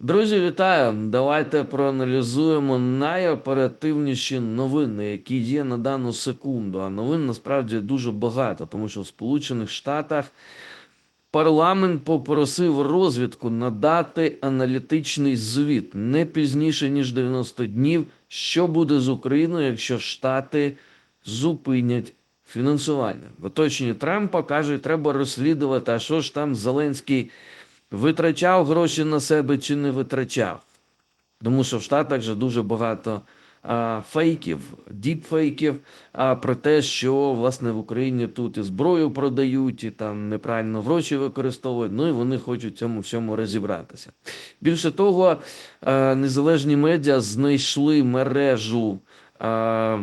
Друзі, вітаю! Давайте проаналізуємо найоперативніші новини, які є на дану секунду. А новин насправді дуже багато, тому що в Сполучених Штатах парламент попросив розвідку надати аналітичний звіт не пізніше ніж 90 днів, що буде з Україною, якщо Штати зупинять фінансування. В оточенні Трампа кажуть, треба розслідувати, а що ж там Зеленський витрачав гроші на себе чи не витрачав. Тому що в Штатах же дуже багато а, фейків, діпфейків а, про те, що власне в Україні тут і зброю продають, і там неправильно гроші використовують. Ну і вони хочуть в цьому всьому розібратися. Більше того, а, незалежні медіа знайшли мережу. А,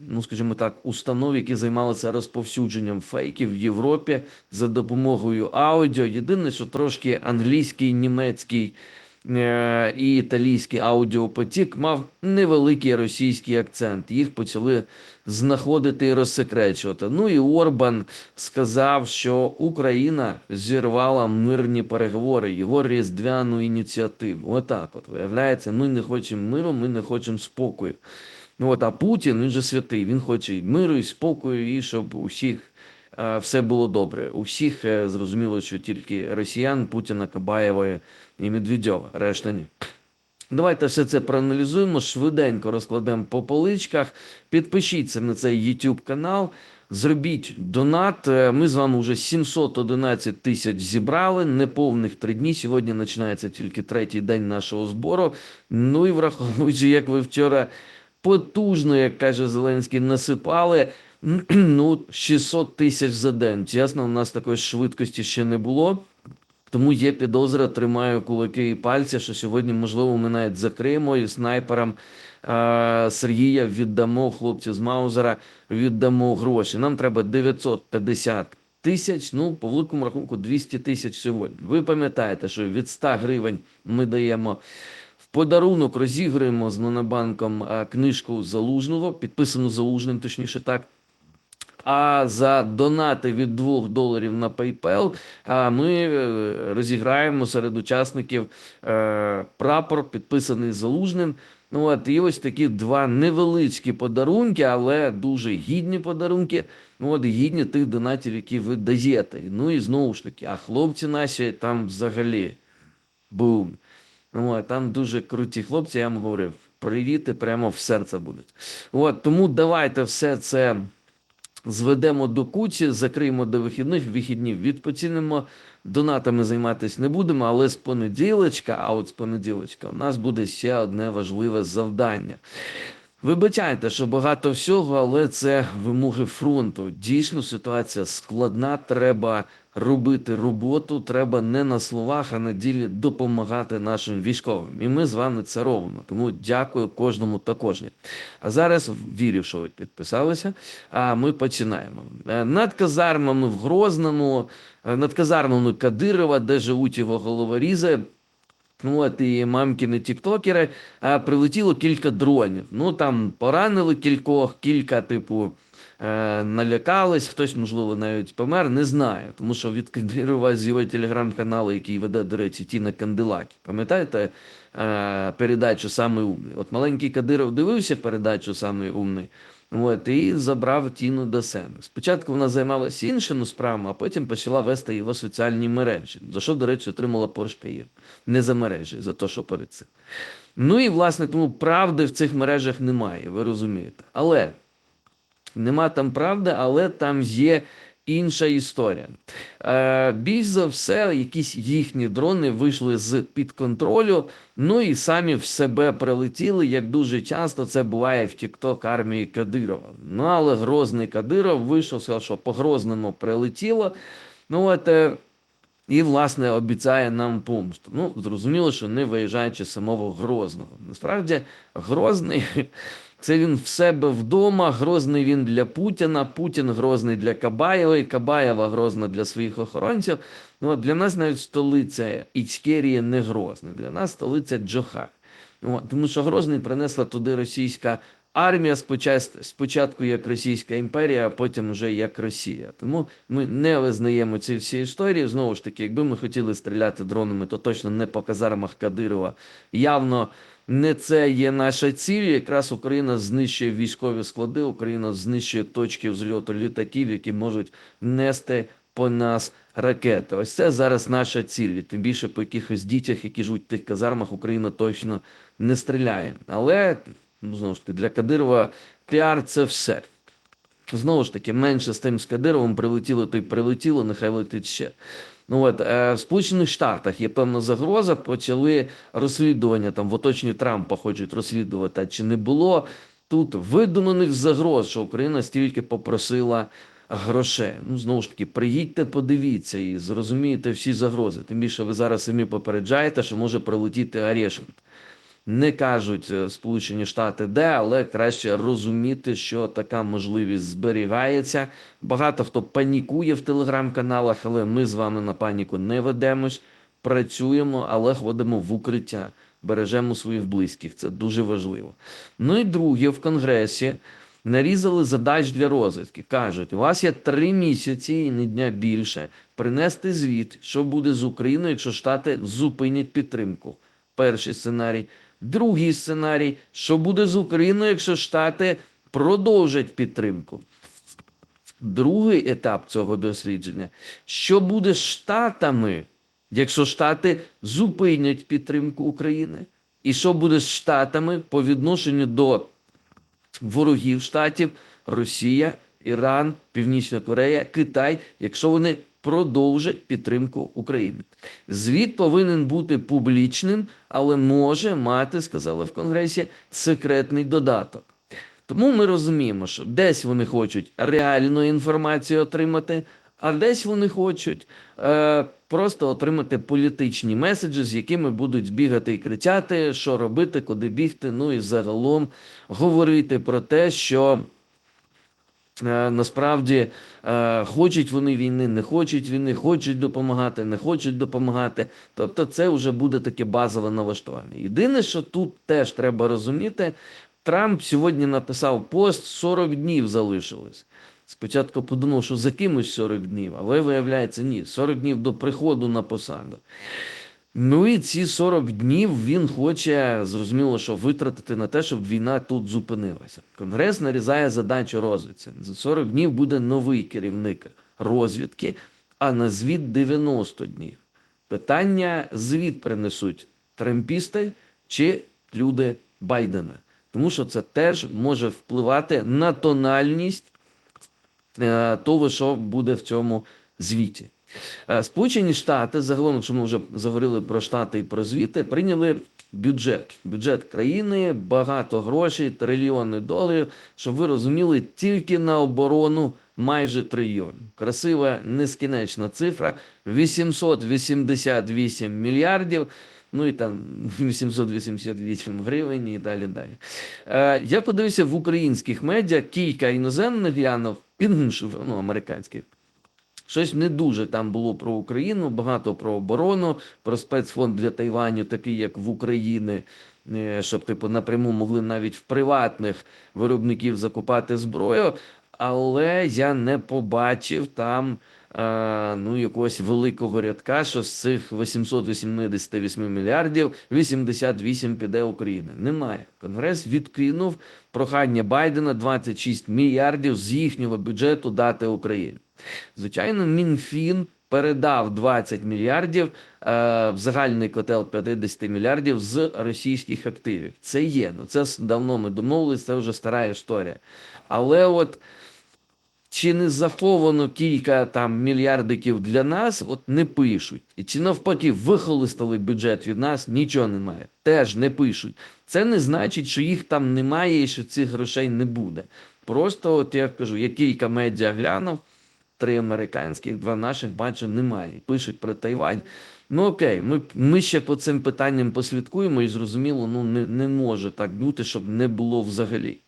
Ну, скажімо так, установ, які займалися розповсюдженням фейків в Європі за допомогою аудіо. Єдине, що трошки англійський, німецький е, і італійський аудіопотік мав невеликий російський акцент. Їх почали знаходити і розсекречувати. Ну і Орбан сказав, що Україна зірвала мирні переговори, його різдвяну ініціативу. Отак, от виявляється, ми не хочемо миру, ми не хочемо спокою. Ну от, а Путін, він же святий, він хоче і миру, і спокою, і щоб у всіх е, все було добре. У всіх е, зрозуміло, що тільки росіян, Путіна, Кабаєва і Медведєва, решта ні. Давайте все це проаналізуємо, швиденько розкладемо по поличках. Підпишіться на цей YouTube канал, зробіть донат. Е, Ми з вами вже 711 тисяч зібрали, неповних три дні. Сьогодні починається тільки третій день нашого збору. Ну і враховуючи, як ви вчора потужно, як каже Зеленський, насипали. Ну, 600 тисяч за день. Чесно, у нас такої швидкості ще не було. Тому є підозра, тримаю кулаки і пальці, що сьогодні, можливо, ми навіть закриємо і снайперам е- Сергія віддамо хлопців з Маузера, віддамо гроші. Нам треба 950 тисяч, ну, по великому рахунку 200 тисяч сьогодні. Ви пам'ятаєте, що від 100 гривень ми даємо подарунок, розіграємо з Монобанком е, книжку Залужного, підписану Залужним, точніше так. А за донати від 2 доларів на PayPal ми е, розіграємо серед учасників е, прапор, підписаний залужним. Ну от і ось такі два невеличкі подарунки, але дуже гідні подарунки. Ну от гідні тих донатів, які ви даєте. Ну і знову ж таки, а хлопці наші там взагалі бум. От, там дуже круті хлопці, я вам говорив, привіти прямо в серце будуть. От, тому давайте все це зведемо до куті, закриємо до вихідних, вихідні відпочинемо. Донатами займатися не будемо, але з понеділочка, а от з понеділочка, у нас буде ще одне важливе завдання. Вибачайте, що багато всього, але це вимоги фронту. Дійсно, ситуація складна. Треба робити роботу. Треба не на словах, а на ділі допомагати нашим військовим. І ми з вами це робимо. Тому дякую кожному та кожній. А зараз вірю, що ви підписалися. А ми починаємо. Е, Над казармами в Грозному, е, над казармами Кадирова, де живуть його головорізи. Ну, от і мамкіни тіктокери, а прилетіло кілька дронів. Ну там поранили кількох, кілька, типу, налякались, хтось, можливо, навіть помер, не знаю. Тому що від Кадирова з його телеграм-каналу, який веде, до речі, Тіна Канделакі. Пам'ятаєте е, передачу «Самий умний»? От маленький Кадиров дивився передачу «Самий умний», От, і забрав Тіну до себе. Спочатку вона займалася іншими справами, а потім почала вести його соціальні мережі, за що, до речі, отримала Поршпеїр. Не за мережі, за те, що перед цим. Ну і, власне, тому правди в цих мережах немає, ви розумієте. Але нема там правди, але там є інша історія. Е, більш за все, якісь їхні дрони вийшли з під контролю, ну і самі в себе прилетіли, як дуже часто це буває в Тікток армії Кадирова. Ну але грозний Кадиров вийшов, сказав, що по Грозному прилетіло. Ну от. Е, і, власне, обіцяє нам помсту. Ну, зрозуміло, що не виїжджаючи самого Грозного. Насправді, Грозний це він в себе вдома, Грозний він для Путіна, Путін Грозний для Кабаєва, і Кабаєва Грозна для своїх охоронців. Ну, для нас навіть столиця Ічкерії не Грозна, для нас столиця Джохар. От, тому що Грозний принесла туди російська армія спочатку як Російська імперія, а потім вже як Росія. Тому ми не визнаємо ці всі історії. Знову ж таки, якби ми хотіли стріляти дронами, то точно не по казармах Кадирова. Явно не це є наша ціль. Якраз Україна знищує військові склади, Україна знищує точки взльоту літаків, які можуть нести по нас ракети. Ось це зараз наша ціль. Тим більше по якихось дітях, які живуть в тих казармах, Україна точно не стріляє. Але ну, знову ж таки, для Кадирова піар це все. Знову ж таки, менше з тим з Кадировим прилетіло, то й прилетіло, нехай летить ще. Ну от е, в Сполучених Штатах є певна загроза. Почали розслідування там в оточенні Трампа хочуть розслідувати, чи не було тут видуманих загроз, що Україна стільки попросила грошей. Ну знову ж таки, приїдьте, подивіться і зрозумієте всі загрози. Тим більше ви зараз самі попереджаєте, що може прилетіти Орешник. Не кажуть е, Сполучені Штати де, але краще розуміти, що така можливість зберігається. Багато хто панікує в телеграм-каналах, але ми з вами на паніку не ведемось, працюємо, але ходимо в укриття, бережемо своїх близьких. Це дуже важливо. Ну і друге, в Конгресі нарізали задач для розвідки. Кажуть, у вас є три місяці і не дня більше принести звіт, що буде з Україною, якщо Штати зупинять підтримку. Перший сценарій. Другий сценарій, що буде з Україною, якщо Штати продовжать підтримку. Другий етап цього дослідження, що буде з Штатами, якщо Штати зупинять підтримку України, і що буде з Штатами по відношенню до ворогів Штатів, Росія, Іран, Північна Корея, Китай, якщо вони продовжать підтримку України. Звіт повинен бути публічним, але може мати, сказали в Конгресі, секретний додаток. Тому ми розуміємо, що десь вони хочуть реальну інформацію отримати, а десь вони хочуть е, просто отримати політичні меседжі, з якими будуть бігати і кричати, що робити, куди бігти. Ну і загалом говорити про те, що насправді е, хочуть вони війни, не хочуть війни, хочуть допомагати, не хочуть допомагати. Тобто, це вже буде таке базове налаштування. Єдине, що тут теж треба розуміти, Трамп сьогодні написав пост 40 днів залишилось. Спочатку подумав, що за кимось 40 днів, але виявляється, ні, 40 днів до приходу на посаду. Ну і ці 40 днів він хоче, зрозуміло, що витратити на те, щоб війна тут зупинилася. Конгрес нарізає задачу розвідці. За 40 днів буде новий керівник розвідки, а на звіт 90 днів. Питання звіт принесуть трампісти чи люди Байдена. Тому що це теж може впливати на тональність е, того, що буде в цьому звіті. Е, Сполучені Штати, загалом, якщо ми вже заговорили про Штати і про звіти, прийняли бюджет. Бюджет країни, багато грошей, трильйони доларів. Щоб ви розуміли, тільки на оборону майже трильйон. Красива нескінченна цифра 888 мільярдів. Ну і там 888 гривень і далі далі. Е, я подивився в українських медіа, кілька іноземних глянув, ну, американських. Щось не дуже там було про Україну, багато про оборону, про спецфонд для Тайваню, такий як в Україні, е, щоб типу напряму могли навіть в приватних виробників закупати зброю. Але я не побачив там е, ну, якогось великого рядка, що з цих 888 мільярдів 88 піде Україні. Немає. Конгрес відкинув прохання Байдена 26 мільярдів з їхнього бюджету дати Україні. Звичайно, МінФін передав 20 мільярдів е, в загальний котел 50 мільярдів з російських активів. Це є. Ну це давно ми домовились, це вже стара історія. Але от чи не заховано кілька там мільярдиків для нас, от не пишуть. І чи навпаки вихолистали бюджет від нас, нічого немає. Теж не пишуть. Це не значить, що їх там немає і що цих грошей не буде. Просто, от я кажу, я кілька медіа глянув, три американських, два наших бачу, немає. Пишуть про Тайвань. Ну окей, ми, ми ще по цим питанням послідкуємо і зрозуміло, ну не, не може так бути, щоб не було взагалі.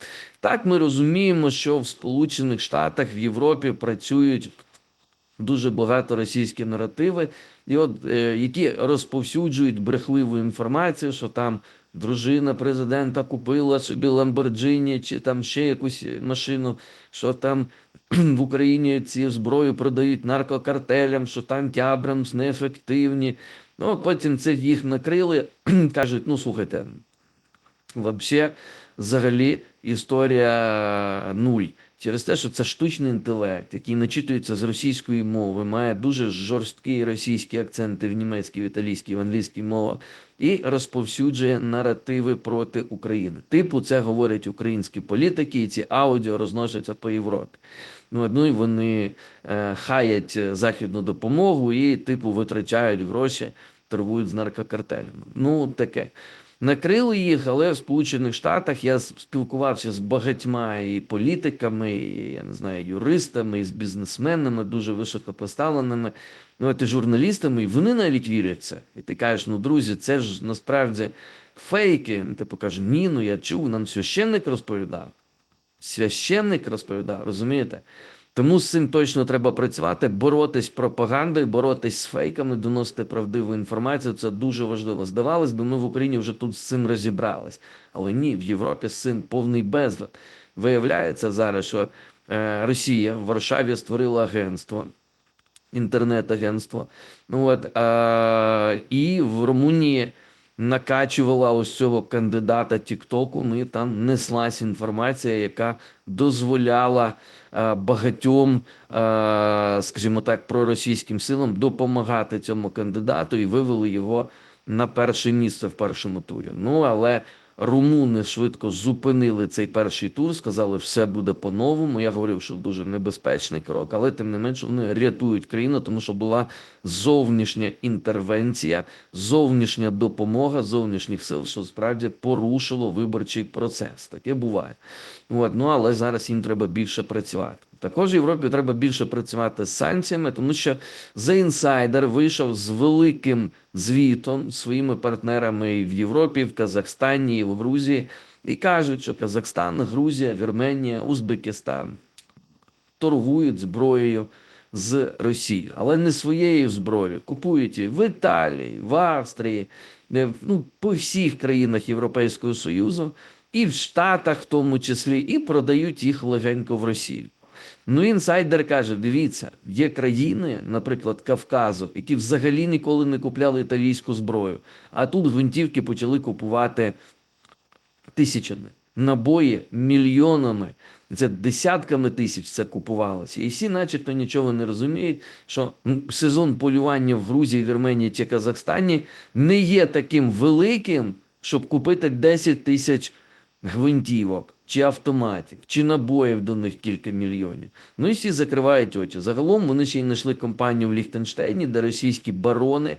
Так, ми розуміємо, що в Сполучених Штатах, в Європі працюють дуже багато російські наративи, і от е, які розповсюджують брехливу інформацію, що там дружина президента купила собі Ламборджині чи там ще якусь машину, що там в Україні ці зброю продають наркокартелям, що танки Абрамс неефективні. Ну, потім це їх накрили, кажуть, ну слухайте, Вообще, взагалі, історія нуль. Через те, що це штучний інтелект, який начитується з російської мови, має дуже жорсткі російські акценти в німецькій, в італійській, в англійській мовах, і розповсюджує наративи проти України. Типу, це говорять українські політики, і ці аудіо розносяться по Європі. Ну, і вони е, хаять західну допомогу і, типу, витрачають гроші, торгують з наркокартелями. Ну, таке. Накрили їх, але в Сполучених Штатах я спілкувався з багатьма і політиками, і, я не знаю, юристами, і з бізнесменами, дуже високо поставленими, ну, і журналістами, і вони навіть вірять це. І ти кажеш, ну, друзі, це ж насправді фейки. Типу каже, ні, ну я чув, нам священник розповідав. Священник розповідав, розумієте? Тому з цим точно треба працювати, боротись з пропагандою, боротись з фейками, доносити правдиву інформацію. Це дуже важливо. Здавалось би, ми в Україні вже тут з цим розібрались. Але ні, в Європі з цим повний безлад. Виявляється зараз, що е, Росія в Варшаві створила агентство, інтернет-агентство. Ну, от, е, і в Румунії накачувала ось цього кандидата Тіктоку. Ну і там неслась інформація, яка дозволяла е, багатьом, е, скажімо так, проросійським силам допомагати цьому кандидату і вивели його на перше місце в першому турі. Ну але румуни швидко зупинили цей перший тур, сказали, все буде по-новому. Я говорив, що дуже небезпечний крок, але тим не менше вони рятують країну, тому що була зовнішня інтервенція, зовнішня допомога зовнішніх сил, що справді порушило виборчий процес. Таке буває. От, ну але зараз їм треба більше працювати. Також Європі треба більше працювати з санкціями, тому що The Insider вийшов з великим звітом своїми партнерами в Європі, в Казахстані, в Грузії, і кажуть, що Казахстан, Грузія, Вірменія, Узбекистан торгують зброєю з Росією, але не своєю зброєю. Купують її в Італії, в Австрії, ну, по всіх країнах Європейського Союзу, і в Штатах, в тому числі, і продають їх легенько в Росію. Ну, інсайдер каже: дивіться, є країни, наприклад, Кавказу, які взагалі ніколи не купляли італійську зброю, а тут гвинтівки почали купувати тисячами, набої мільйонами. Це десятками тисяч це купувалося. І всі, начебто, нічого не розуміють, що сезон полювання в Грузії, Вірменії чи Казахстані не є таким великим, щоб купити 10 тисяч гвинтівок, чи автоматів, чи набоїв до них кілька мільйонів. Ну і всі закривають очі. Загалом вони ще й знайшли компанію в Ліхтенштейні, де російські барони,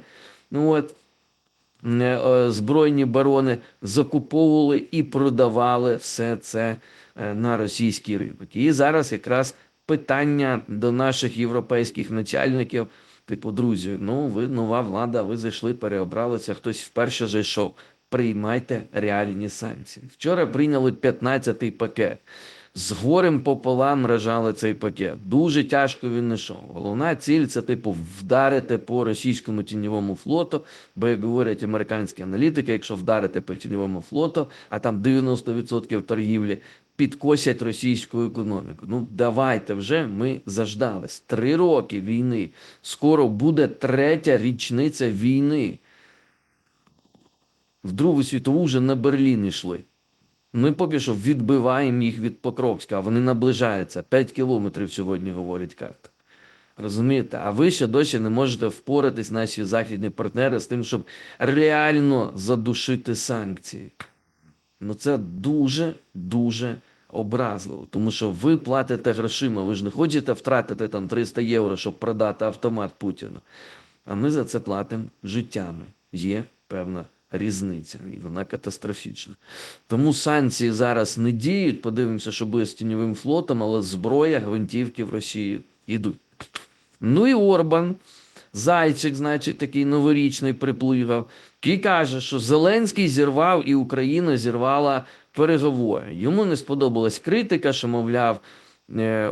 ну от, е, е, збройні барони закуповували і продавали все це е, на російський ринок. І зараз якраз питання до наших європейських начальників. Типу, друзі, ну ви нова влада, ви зайшли, переобралися, хтось вперше зайшов. Приймайте реальні санкції. Вчора прийняли 15-й пакет. З горем пополам рожали цей пакет. Дуже тяжко він йшов. Головна ціль це, типу, вдарити по російському тіньовому флоту, бо, як говорять американські аналітики, якщо вдарити по тіньовому флоту, а там 90% торгівлі, підкосять російську економіку. Ну, давайте вже ми заждались. Три роки війни. Скоро буде третя річниця війни. В Другу світову вже на Берлін йшли. Ми поки що відбиваємо їх від Покровська, а вони наближаються. 5 кілометрів сьогодні говорить карта. Розумієте? А ви ще досі не можете впоратись, наші західні партнери, з тим, щоб реально задушити санкції. Ну це дуже, дуже образливо. Тому що ви платите грошима, ви ж не хочете втратити там 300 євро, щоб продати автомат Путіну. А ми за це платимо життями. Є певна різниця, і вона катастрофічна. Тому санкції зараз не діють. Подивимося, що буде з тіньовим флотом, але зброя, гвинтівки в Росії йдуть. Ну і Орбан, зайчик, значить, такий новорічний приплигав, який каже, що Зеленський зірвав і Україна зірвала переговори. Йому не сподобалась критика, що, мовляв,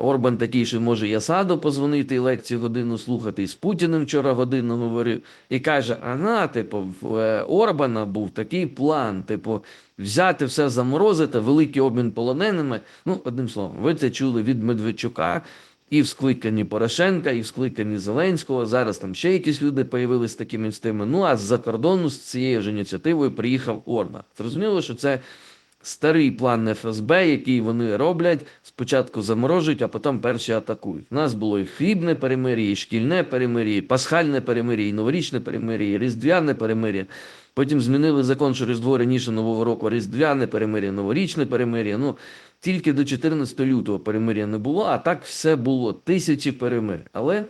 Орбан такий, що може і Асаду позвонити і лекцію годину слухати, і з Путіним вчора годину говорив, і каже: ага, типу, в е, Орбана був такий план, типу, взяти все заморозити, великий обмін полоненими. Ну, одним словом, ви це чули від Медведчука. І в скликанні Порошенка, і в скликанні Зеленського. Зараз там ще якісь люди появилися з такими інститами. Ну а з-за кордону з цією ж ініціативою приїхав Орбан. Зрозуміло, що це старий план ФСБ, який вони роблять. Спочатку заморожують, а потім перші атакують. У нас було і хлібне перемир'я, і шкільне перемир'я, і пасхальне перемир'я, і новорічне перемир'я, і різдвяне перемир'я. Потім змінили закон, що Різдво раніше Нового року, різдвяне перемир'я, новорічне перемир'я. Ну, тільки до 14 лютого перемир'я не було, а так все було. Тисячі перемир. Але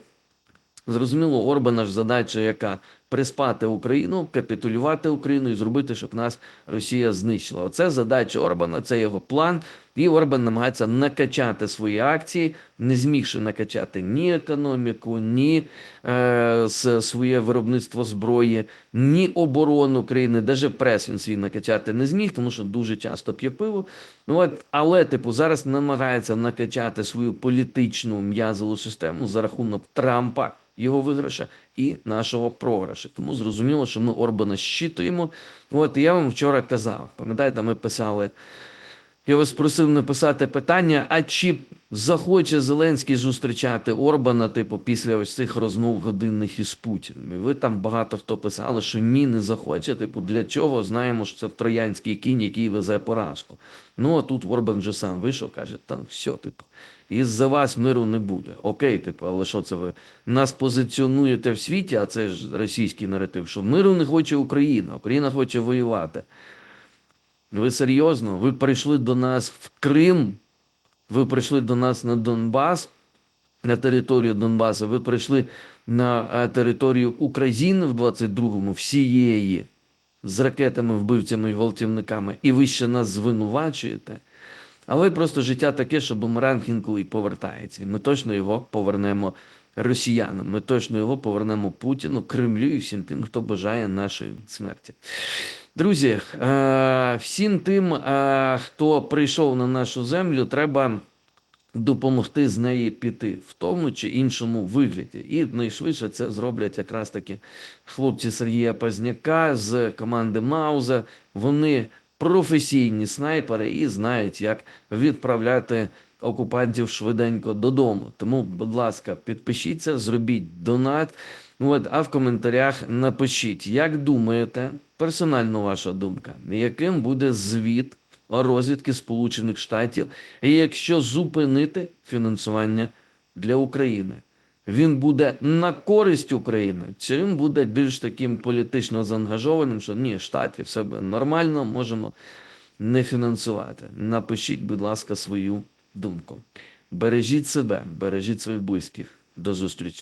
зрозуміло, Орбана ж задача, яка приспати Україну, капітулювати Україну і зробити, щоб нас Росія знищила. Оце задача Орбана, це його план. І Орбан намагається накачати свої акції, не змігши накачати ні економіку, ні е, своє виробництво зброї, ні оборону країни, навіть прес він свій накачати не зміг, тому що дуже часто п'є пиво. Ну от, але, типу, зараз намагається накачати свою політичну м'язову систему за рахунок Трампа, його виграша і нашого програшу. Тому зрозуміло, що ми Орбана щитуємо. От я вам вчора казав, пам'ятаєте, ми писали. Я вас просив написати питання: а чи захоче Зеленський зустрічати Орбана, типу, після ось цих розмов годинних із Путіним? І ви там багато хто писали, що ні, не захоче. Типу, для чого знаємо, що це троянський кінь, який везе поразку. Ну а тут Орбан вже сам вийшов, каже, там все, типу. Із-за вас миру не буде. Окей, типу, але що це ви нас позиціонуєте в світі, а це ж російський наратив, що миру не хоче Україна, Україна хоче воювати. Ви серйозно? Ви прийшли до нас в Крим, ви прийшли до нас на Донбас, на територію Донбасу, ви прийшли на е, територію України в 22-му, всієї, з ракетами, вбивцями і гвалтівниками, і ви ще нас звинувачуєте. Але просто життя таке, що бумеранг інколи повертається. І ми точно його повернемо росіянам. Ми точно його повернемо Путіну, Кремлю і всім тим, хто бажає нашої смерті. Друзі, е, всім тим, е, хто прийшов на нашу землю, треба допомогти з неї піти в тому чи іншому вигляді. І найшвидше це зроблять якраз таки хлопці Сергія Пазняка з команди Мауза. Вони професійні снайпери і знають, як відправляти окупантів швиденько додому. Тому, будь ласка, підпишіться, зробіть донат. От, а в коментарях напишіть, як думаєте, персонально ваша думка, яким буде звіт розвідки Сполучених Штатів, якщо зупинити фінансування для України? Він буде на користь України, чи він буде більш таким політично заангажованим, що ні, штаті, все нормально, можемо не фінансувати. Напишіть, будь ласка, свою думку. Бережіть себе, бережіть своїх близьких. До зустрічі.